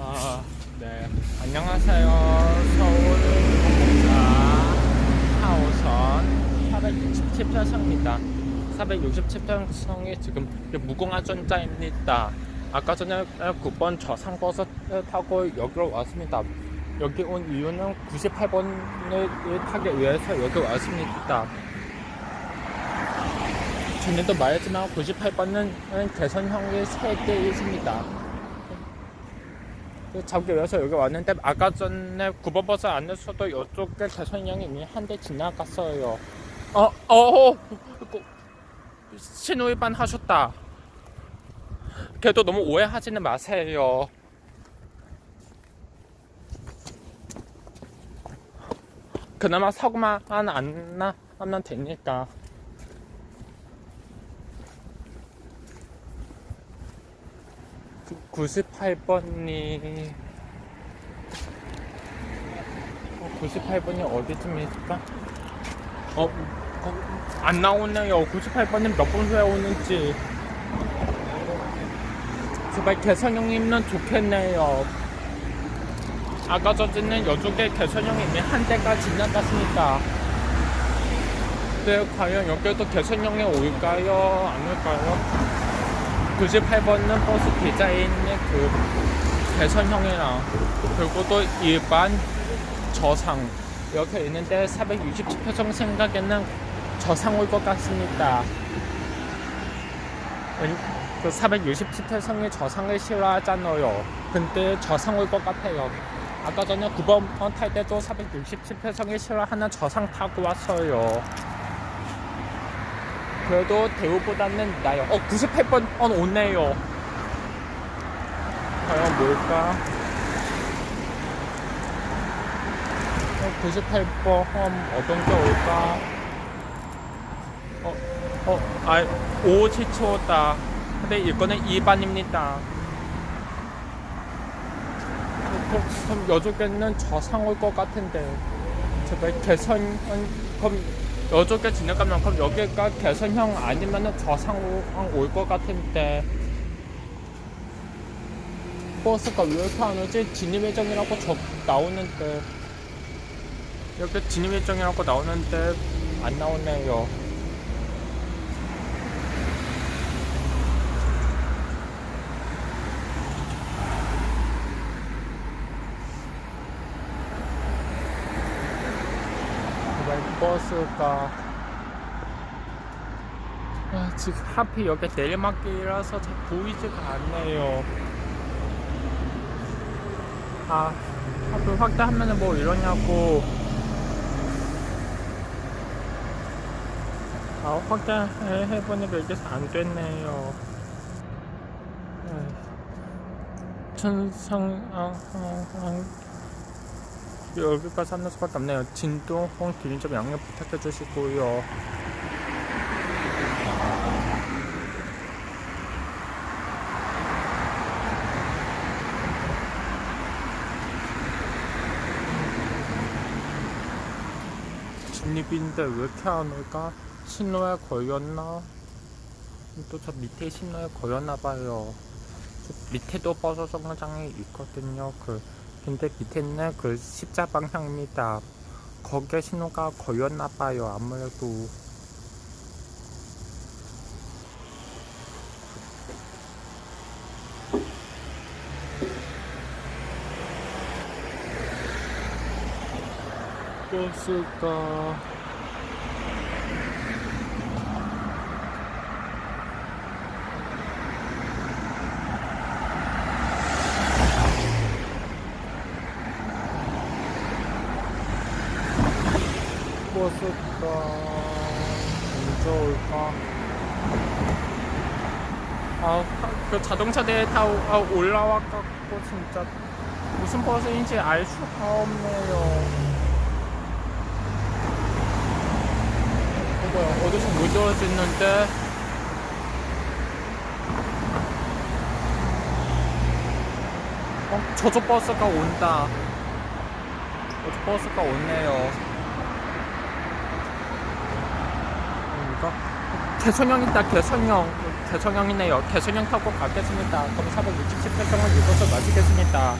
아, 네. 안녕하세요. 서울 공사 4호선 467편성입니다. 467편성이 지금 무궁화 전자입니다. 아까 전에 9번 저상버스 타고 여기로 왔습니다. 여기 온 이유는 98번을 타기 위해서 여기 왔습니다. 전에도 말했지만 98번은 개선형의 세대 있습니다. 그 잡기 위해서 여기 왔는데 아까 전에 9번 버스 안에서도 이쪽에 개선형이 이미 한 대 지나갔어요. 어, 어, 어, 그, 신호 위반 하셨다. 그래도 너무 오해하지는 마세요. 그나마 사고만 안 나면 되니까. 98번이 98번이 어디쯤일까? 어, 어, 안 나오네요. 98번은 몇 번 후에 오는지. 제발 개선형님은 좋겠네요. 아까 전에는 이쪽에 개선형이 한 대가 지나갔으니까. 근데 과연 여기도 개선형이 올까요? 안 올까요? 98번은 버스 디자인의 그 개선형이랑 그리고 또 일반 저상 이렇게 있는데 467표정 생각에는 저상 올 것 같습니다. 그 467표정이 저상을 싫어하잖아요. 근데 저상 올 것 같아요. 아까 전에 9번 탈 때도 467표정이 싫어하는 저상 타고 왔어요. 그래도 대우보다는 나요. 어, 98번 어, 오네요. 과연 뭘까? 어, 98번 어떤 게 올까? 어, 어, 아, 57초다. 근데 이거는 2반입니다. 그럼 여쪽에는 저상 올 것 같은데. 제발 개선, 그럼 여쪽에 지나가면 그럼 여기가 개선형 아니면은 저상 올것 같은데 버스가 왜 이렇게 안 오지? 진입 예정이라고 적 나오는데 여기 진입 예정이라고 나오는데 안 나오네요 제발 버스가 아, 지금 하필 여기 내리막길이라서 잘 보이지가 않네요. 아 하필 확대하면은 뭐 이러냐고. 아 확대해보니까 이게 안 됐네요. 천상 아, 아, 아. 여기까지 하는 수밖에 없네요. 진동, 길이 좀 양해 부탁해 주시고요. 진입인데 왜 이렇게 안 올까? 신호에 걸렸나? 또 저 밑에 신호에 걸렸나 봐요. 저 밑에도 버스 정거장이 있거든요. 그 근데 밑에는 그 십자 방향입니다. 거기에 신호가 걸렸나 봐요. 아무래도 버스가 언제 올까? 아, 그 자동차대에 다 오- 아, 올라와갖고 진짜 무슨 버스인지 알 수가 없네요. 이거 어디서 못 떨어지는데? 어, 저쪽 버스가 온다. 저쪽 버스가 오네요. 이거 개선형이다 개선형 개선형이네요. 개선형 타고 가겠습니다. 그럼 467편성을 이것을 마치겠습니다